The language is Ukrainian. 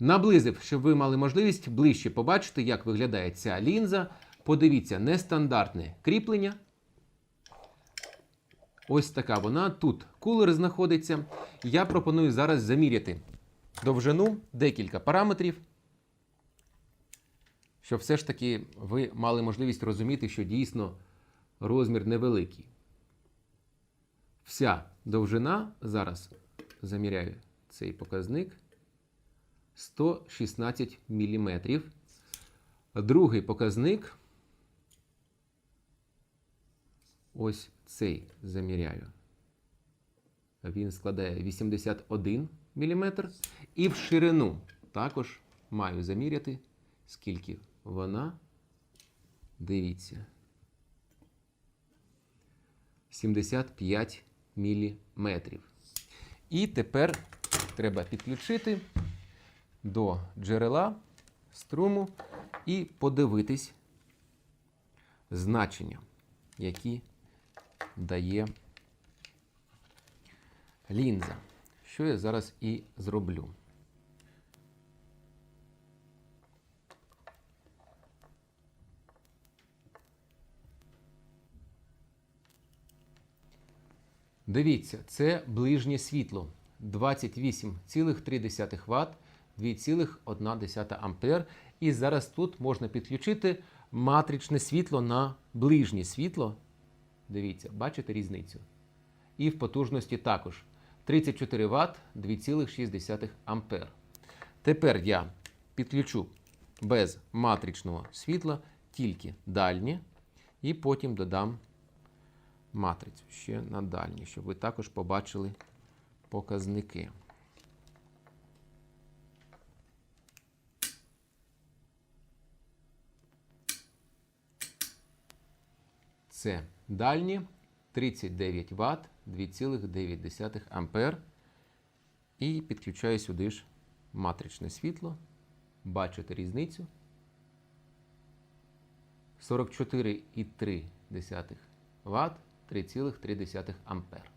Наблизив, щоб ви мали можливість ближче побачити, як виглядає ця лінза. Подивіться, нестандартне кріплення. Ось така вона. Тут кулер знаходиться. Я пропоную зараз заміряти довжину, декілька параметрів, щоб все ж таки ви мали можливість розуміти, що дійсно розмір невеликий. Вся довжина зараз заміряю цей показник 116 мм. Другий показник. Ось цей заміряю. Він складає 81 мм. І в ширину також маю заміряти, скільки вона. Дивіться. 75 мм. І тепер треба підключити до джерела струму і подивитись значення, які дає лінза. Що я зараз і зроблю. Дивіться, це ближнє світло 28,3 Вт, 2,1 ампер. І зараз тут можна підключити матричне світло на ближнє світло. Дивіться, бачите різницю? І в потужності також 34 Вт 2,6 ампер. Тепер я підключу без матричного світла тільки дальнє і потім додам матрицю ще на дальній, щоб ви також побачили показники. Це дальні 39 Вт 2,9 ампер. І підключаю сюди ж матричне світло. Бачите різницю. 44,3 Вт 3,3 ампер.